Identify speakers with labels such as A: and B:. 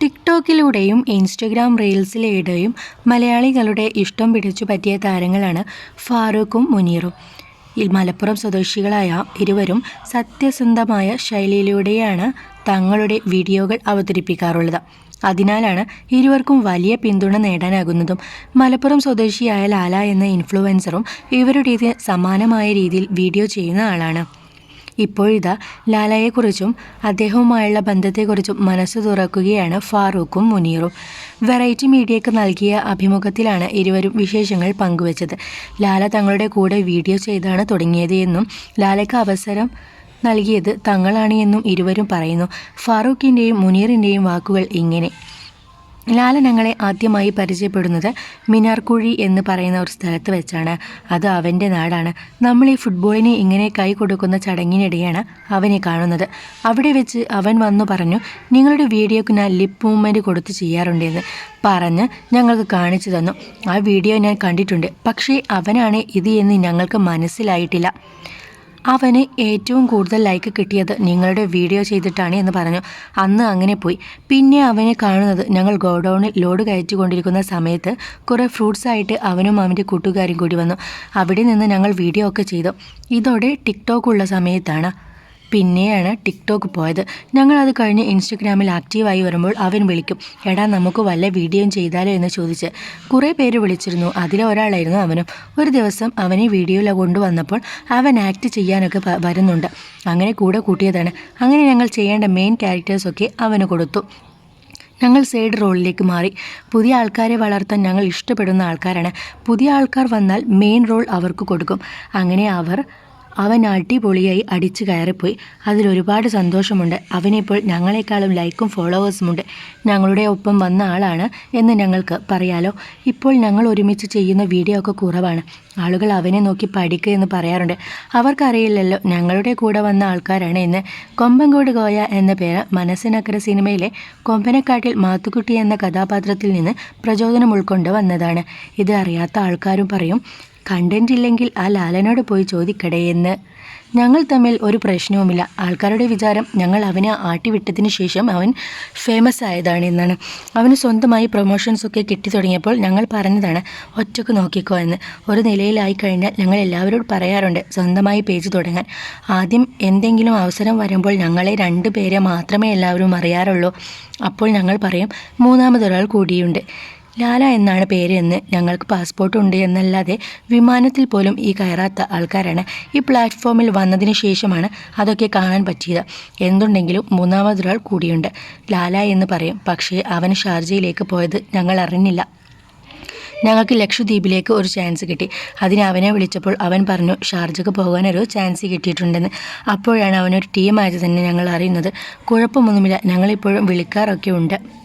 A: ടിക്ടോക്കിലൂടെയും Instagram റീൽസിലൂടെയും മലയാളികളുടെ ഇഷ്ടം പിടിച്ചു പറ്റിയ താരങ്ങളാണ് ഫാറൂഖും മുനീറും. മലപ്പുറം സ്വദേശികളായ ഇരുവരും സത്യസന്ധമായ ശൈലിയിലൂടെയാണ് തങ്ങളുടെ വീഡിയോകൾ അവതരിപ്പിക്കാറുള്ളത്. അതിനാലാണ് ഇരുവർക്കും വലിയ പിന്തുണ നേടാനാകുന്നതും. മലപ്പുറം സ്വദേശിയായ ലാല എന്ന ഇൻഫ്ലുവൻസറും ഇവരുടേത് സമാനമായ രീതിയിൽ വീഡിയോ ചെയ്യുന്ന ആളാണ്. ഇപ്പോഴിതാ ലാലയെക്കുറിച്ചും അദ്ദേഹവുമായുള്ള ബന്ധത്തെക്കുറിച്ചും മനസ്സ് തുറക്കുകയാണ് ഫാറൂഖും മുനീറും. വെറൈറ്റി മീഡിയയ്ക്ക് നൽകിയ അഭിമുഖത്തിലാണ് ഇരുവരും വിശേഷങ്ങൾ പങ്കുവച്ചത്. ലാല തങ്ങളുടെ കൂടെ വീഡിയോ ചെയ്താണ് തുടങ്ങിയത് എന്നും ലാലയ്ക്ക് അവസരം നൽകിയത് തങ്ങളാണ് എന്നും ഇരുവരും പറയുന്നു. ഫാറൂഖിന്റെയും മുനീറിന്റെയും വാക്കുകൾ ഇങ്ങനെ. ലാല ഞങ്ങളെ ആദ്യമായി പരിചയപ്പെടുന്നത് മിനാർക്കുഴി എന്ന് പറയുന്ന ഒരു സ്ഥലത്ത് വെച്ചാണ്. അത് അവന്റെ നാടാണ്. നമ്മൾ ഈ ഫുട്ബോളിനെ ഇങ്ങനെ കൈ കൊടുക്കുന്ന ചടങ്ങിനിടെയാണ് അവനെ കാണുന്നത്. അവിടെ വെച്ച് അവൻ വന്നു പറഞ്ഞു നിങ്ങളുടെ വീഡിയോക്ക് ഞാൻ ലിപ്പ് മൂവ്മെന്റ് കൊടുത്ത് ചെയ്യാറുണ്ടെന്ന് പറഞ്ഞ് ഞങ്ങൾക്ക് കാണിച്ചു തന്നു. ആ വീഡിയോ ഞാൻ കണ്ടിട്ടുണ്ട്. പക്ഷേ അവനാണ് ഇത് എന്ന് ഞങ്ങൾക്ക് മനസ്സിലായിട്ടില്ല. അവന് ഏറ്റവും കൂടുതൽ ലൈക്ക് കിട്ടിയത് നിങ്ങളുടെ വീഡിയോ ചെയ്തിട്ടാണ് എന്ന് പറഞ്ഞു. അന്ന് അങ്ങനെ പോയി. പിന്നെ അവനെ കാണുന്നത് ഞങ്ങൾ ഗോഡൗണിൽ ലോഡ് കയറ്റിക്കൊണ്ടിരിക്കുന്ന സമയത്ത് കുറേ ഫ്രൂട്ട്സ് ആയിട്ട് അവനും അവന്റെ കൂട്ടുകാരും കൂടി വന്നു. അവിടെ നിന്ന് ഞങ്ങൾ വീഡിയോ ഒക്കെ ചെയ്തു. ഇതോടെ ടിക്ടോക്ക് ഉള്ള സമയത്താണ്. പിന്നെയാണ് ടിക്ടോക്ക് പോയത്. ഞങ്ങൾ അത് കഴിഞ്ഞ് ഇൻസ്റ്റഗ്രാമിൽ ആക്റ്റീവായി വരുമ്പോൾ അവൻ വിളിക്കും എടാ നമുക്ക് വല്ല വീഡിയോയും ചെയ്താലോ? എന്ന് ചോദിച്ച്. കുറേ പേര് വിളിച്ചിരുന്നു. അതിലൊരാളായിരുന്നു അവനും. ഒരു ദിവസം അവനെ വീഡിയോയിൽ കൊണ്ടുവന്നപ്പോൾ അവൻ ആക്ട് ചെയ്യാനൊക്കെ വരുന്നുണ്ട്. അങ്ങനെ കൂടെ കൂട്ടിയതാണ്. അങ്ങനെ ഞങ്ങൾ ചെയ്യേണ്ട മെയിൻ ക്യാരക്ടേഴ്സൊക്കെ അവന് കൊടുത്തു. ഞങ്ങൾ സൈഡ് റോളിലേക്ക് മാറി. പുതിയ ആൾക്കാരെ വളർത്താൻ ഞങ്ങൾ ഇഷ്ടപ്പെടുന്ന ആൾക്കാരാണ്. പുതിയ ആൾക്കാർ വന്നാൽ മെയിൻ റോൾ അവർക്ക് കൊടുക്കും. അങ്ങനെ അവർ അവൻ അടിപൊളിയായി അടിച്ചു കയറിപ്പോയി. അതിലൊരുപാട് സന്തോഷമുണ്ട്. അവനിപ്പോൾ ഞങ്ങളെക്കാളും ലൈക്കും ഫോളോവേഴ്സുമുണ്ട്. ഞങ്ങളുടെ ഒപ്പം വന്ന ആളാണ് എന്ന് ഞങ്ങൾക്ക് പറയാലോ. ഇപ്പോൾ ഞങ്ങൾ ഒരുമിച്ച് ചെയ്യുന്ന വീഡിയോ ഒക്കെ കുറവാണ്. ആളുകൾ അവനെ നോക്കി പഠിക്കുക എന്ന് പറയാറുണ്ട്. അവർക്കറിയില്ലല്ലോ ഞങ്ങളുടെ കൂടെ വന്ന ആൾക്കാരാണ് ഇന്ന്. കൊമ്പങ്കോട് ഗോയ എന്ന പേര് മനസ്സിനക്കര സിനിമയിലെ കൊമ്പനക്കാട്ടിൽ മാത്തുക്കുട്ടി എന്ന കഥാപാത്രത്തിൽ നിന്ന് പ്രചോദനം ഉൾക്കൊണ്ട് വന്നതാണ്. ഇത് അറിയാത്ത ആൾക്കാരും പറയും കണ്ടന്റ് ഇല്ലെങ്കിൽ ആ ലാലനോട് പോയി ചോദിക്കടേ എന്ന്. ഞങ്ങൾ തമ്മിൽ ഒരു പ്രശ്നവുമില്ല. ആൾക്കാരുടെ വിചാരം ഞങ്ങൾ അവനെ ആട്ടിവിട്ടതിന് ശേഷം അവൻ ഫേമസ് ആയതാണ് എന്നാണ്. അവന് സ്വന്തമായി പ്രൊമോഷൻസ് ഒക്കെ കിട്ടി തുടങ്ങിയപ്പോൾ ഞങ്ങൾ പറഞ്ഞതാണ് ഒറ്റയ്ക്ക് നോക്കിക്കോ എന്ന്. ഒരു നിലയിലായി കഴിഞ്ഞാൽ ഞങ്ങൾ എല്ലാവരോട് പറയാറുണ്ട് സ്വന്തമായി പേജ് തുടങ്ങാൻ. ആദ്യം എന്തെങ്കിലും അവസരം വരുമ്പോൾ ഞങ്ങളെ രണ്ട് പേരെ മാത്രമേ എല്ലാവരും അറിയാറുള്ളൂ. അപ്പോൾ ഞങ്ങൾ പറയും മൂന്നാമതൊരാൾ കൂടിയുണ്ട്. ലാല എന്നാണ് പേര് എന്ന് ഞങ്ങൾക്ക് പാസ്പോർട്ട് ഉണ്ട് എന്നല്ലാതെ വിമാനത്തിൽ പോലും ഈ കയറാത്ത ആൾക്കാരാണ്. ഈ പ്ലാറ്റ്ഫോമിൽ വന്നതിന് ശേഷമാണ് അതൊക്കെ കാണാൻ പറ്റിയത്. എന്തുണ്ടെങ്കിലും മൂന്നാമതൊരാൾ കൂടിയുണ്ട്. ലാല എന്ന് പറയും. പക്ഷേ അവൻ ഷാർജയിലേക്ക് പോയത് ഞങ്ങൾ അറിഞ്ഞില്ല. ഞങ്ങൾക്ക് ലക്ഷദ്വീപിലേക്ക് ഒരു ചാൻസ് കിട്ടി. അതിന് അവനെ വിളിച്ചപ്പോൾ അവൻ പറഞ്ഞു ഷാർജക്ക് പോകാനൊരു ചാൻസ് കിട്ടിയിട്ടുണ്ടെന്ന്. അപ്പോഴാണ് അവനൊരു ടീമായത് തന്നെ ഞങ്ങൾ അറിയുന്നത്. കുഴപ്പമൊന്നുമില്ല. ഞങ്ങളിപ്പോഴും വിളിക്കാറൊക്കെ ഉണ്ട്